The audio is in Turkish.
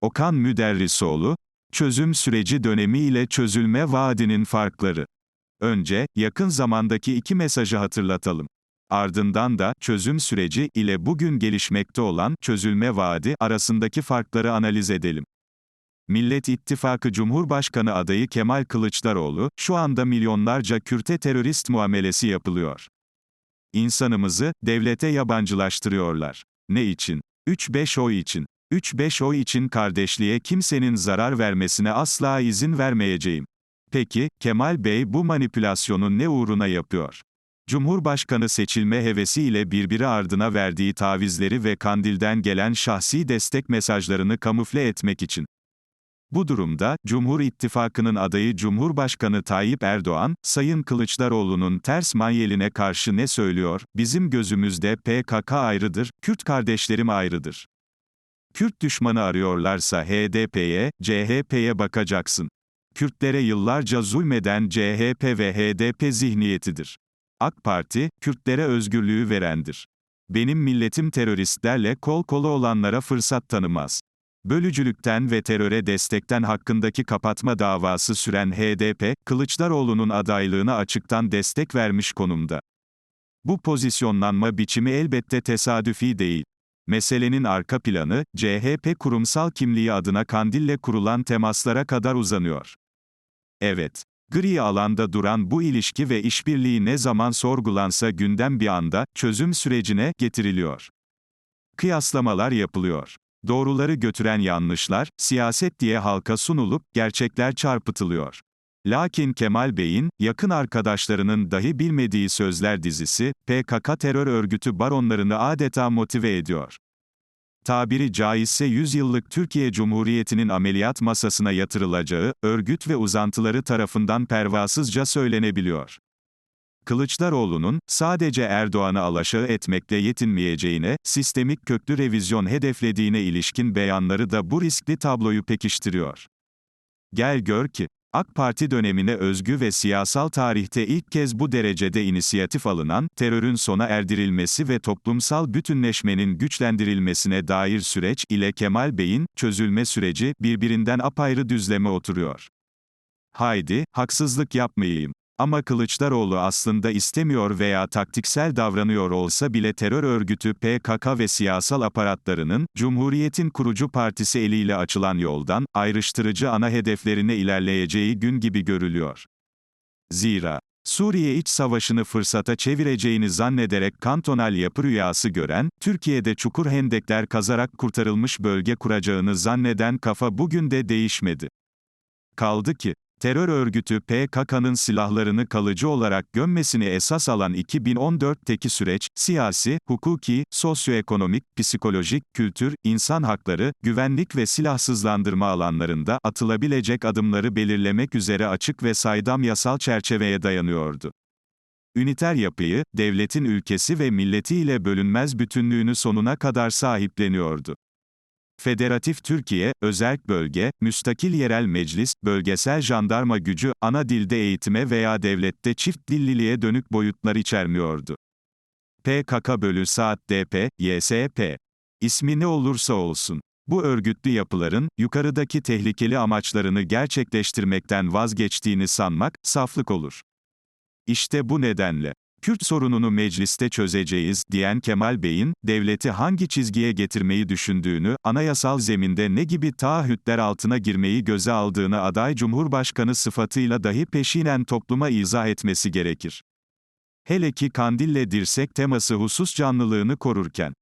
Okan Müderrisoğlu, çözüm süreci dönemi ile çözülme vaadinin farkları. Önce, yakın zamandaki iki mesajı hatırlatalım. Ardından da, çözüm süreci ile bugün gelişmekte olan çözülme vaadi arasındaki farkları analiz edelim. Millet İttifakı Cumhurbaşkanı adayı Kemal Kılıçdaroğlu, şu anda milyonlarca Kürt'e terörist muamelesi yapılıyor. İnsanımızı, devlete yabancılaştırıyorlar. Ne için? 3-5 oy için. 3-5 oy için kardeşliğe kimsenin zarar vermesine asla izin vermeyeceğim. Peki, Kemal Bey bu manipülasyonu ne uğruna yapıyor? Cumhurbaşkanı seçilme hevesiyle birbiri ardına verdiği tavizleri ve Kandil'den gelen şahsi destek mesajlarını kamufle etmek için. Bu durumda, Cumhur İttifakı'nın adayı Cumhurbaşkanı Tayyip Erdoğan, Sayın Kılıçdaroğlu'nun ters manyeline karşı ne söylüyor? Bizim gözümüzde PKK ayrıdır, Kürt kardeşlerim ayrıdır. Kürt düşmanı arıyorlarsa HDP'ye, CHP'ye bakacaksın. Kürtlere yıllarca zulmeden CHP ve HDP zihniyetidir. AK Parti, Kürtlere özgürlüğü verendir. Benim milletim teröristlerle kol kola olanlara fırsat tanımaz. Bölücülükten ve teröre destekten hakkındaki kapatma davası süren HDP, Kılıçdaroğlu'nun adaylığına açıktan destek vermiş konumda. Bu pozisyonlanma biçimi elbette tesadüfi değil. Meselenin arka planı, CHP kurumsal kimliği adına Kandil'le kurulan temaslara kadar uzanıyor. Evet, gri alanda duran bu ilişki ve işbirliği ne zaman sorgulansa gündem bir anda, çözüm sürecine getiriliyor. Kıyaslamalar yapılıyor. Doğruları götüren yanlışlar, siyaset diye halka sunulup, gerçekler çarpıtılıyor. Lakin Kemal Bey'in, yakın arkadaşlarının dahi bilmediği sözler dizisi, PKK terör örgütü baronlarını adeta motive ediyor. Tabiri caizse 100 yıllık Türkiye Cumhuriyeti'nin ameliyat masasına yatırılacağı, örgüt ve uzantıları tarafından pervasızca söylenebiliyor. Kılıçdaroğlu'nun, sadece Erdoğan'ı alaşağı etmekle yetinmeyeceğine, sistemik köklü revizyon hedeflediğine ilişkin beyanları da bu riskli tabloyu pekiştiriyor. Gel gör ki, AK Parti dönemine özgü ve siyasal tarihte ilk kez bu derecede inisiyatif alınan, terörün sona erdirilmesi ve toplumsal bütünleşmenin güçlendirilmesine dair süreç ile Kemal Bey'in, çözülme süreci, birbirinden apayrı düzleme oturuyor. Haydi, haksızlık yapmayayım. Ama Kılıçdaroğlu aslında istemiyor veya taktiksel davranıyor olsa bile terör örgütü PKK ve siyasal aparatlarının, Cumhuriyet'in kurucu partisi eliyle açılan yoldan, ayrıştırıcı ana hedeflerine ilerleyeceği gün gibi görülüyor. Zira, Suriye iç savaşını fırsata çevireceğini zannederek kantonal yapı rüyası gören, Türkiye'de çukur hendekler kazarak kurtarılmış bölge kuracağını zanneden kafa bugün de değişmedi. Kaldı ki, terör örgütü PKK'nın silahlarını kalıcı olarak gömmesini esas alan 2014'teki süreç, siyasi, hukuki, sosyoekonomik, psikolojik, kültür, insan hakları, güvenlik ve silahsızlandırma alanlarında atılabilecek adımları belirlemek üzere açık ve saydam yasal çerçeveye dayanıyordu. Üniter yapıyı, devletin ülkesi ve milletiyle bölünmez bütünlüğünü sonuna kadar sahipleniyordu. Federatif Türkiye, özerk bölge, müstakil yerel meclis, bölgesel jandarma gücü, ana dilde eğitime veya devlette çift dilliliğe dönük boyutlar içermiyordu. PKK bölü Saat DP, YSP. İsmi ne olursa olsun. Bu örgütlü yapıların, yukarıdaki tehlikeli amaçlarını gerçekleştirmekten vazgeçtiğini sanmak, saflık olur. İşte bu nedenle, Kürt sorununu mecliste çözeceğiz, diyen Kemal Bey'in, devleti hangi çizgiye getirmeyi düşündüğünü, anayasal zeminde ne gibi taahhütler altına girmeyi göze aldığını aday Cumhurbaşkanı sıfatıyla dahi peşinen topluma izah etmesi gerekir. Hele ki kandille dirsek teması husus canlılığını korurken.